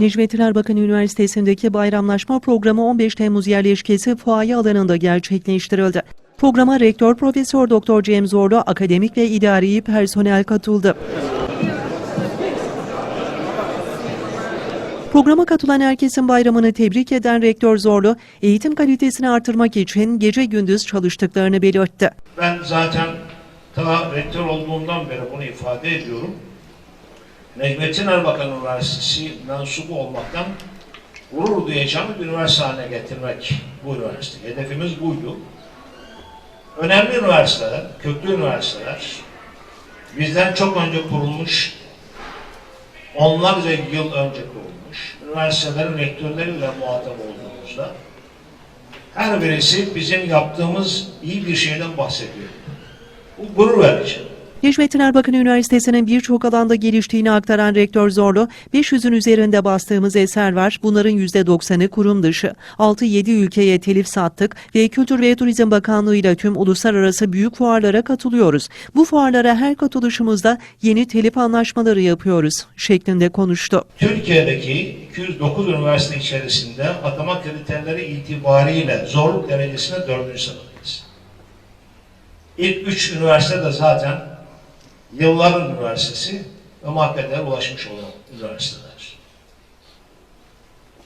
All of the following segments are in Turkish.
Necmettin Erbakan Üniversitesi'ndeki bayramlaşma programı 15 Temmuz yerleşkesi fuaye alanında gerçekleştirildi. Programa Rektör Profesör Doktor Cem Zorlu, akademik ve idari personel katıldı. Programa katılan herkesin bayramını tebrik eden Rektör Zorlu, eğitim kalitesini artırmak için gece gündüz çalıştıklarını belirtti. Ben zaten ta rektör olduğumdan beri bunu ifade ediyorum. Necmettin Erbakan Üniversitesi mensubu olmaktan gurur duyacağım bir üniversite haline getirmek bu üniversite. Hedefimiz buydu. Önemli üniversiteler, köklü üniversiteler, bizden çok önce kurulmuş, onlarca yıl önce kurulmuş, üniversitelerin rektörleriyle muhatap olduğumuzda her birisi bizim yaptığımız iyi bir şeyden bahsediyor. Bu gurur verici. Necmettin Erbakan Üniversitesi'nin birçok alanda geliştiğini aktaran Rektör Zorlu, 500'ün üzerinde bastığımız eser var. Bunların %90'ı kurum dışı. 6-7 ülkeye telif sattık ve Kültür ve Turizm Bakanlığı ile tüm uluslararası büyük fuarlara katılıyoruz. Bu fuarlara her katılışımızda yeni telif anlaşmaları yapıyoruz şeklinde konuştu. Türkiye'deki 209 üniversite içerisinde atama kriterleri itibariyle zorluk derecesinde dördüncü sıradayız. İlk üç üniversite de zaten yılların üniversitesi ve mahkemelere ulaşmış olan üniversiteler.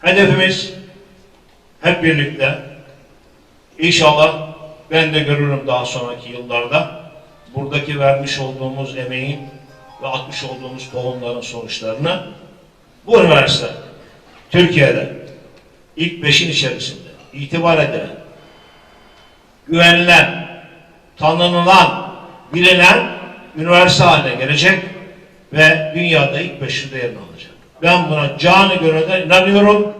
Hedefimiz hep birlikte inşallah ben de görürüm daha sonraki yıllarda buradaki vermiş olduğumuz emeğin ve atmış olduğumuz tohumların sonuçlarını bu üniversite Türkiye'de ilk beşin içerisinde itibar edilen, güvenilen, tanınılan, bilinen üniversite haline gelecek ve dünyada ilk beşinde yerini alacak. Ben buna canı gönülden inanıyorum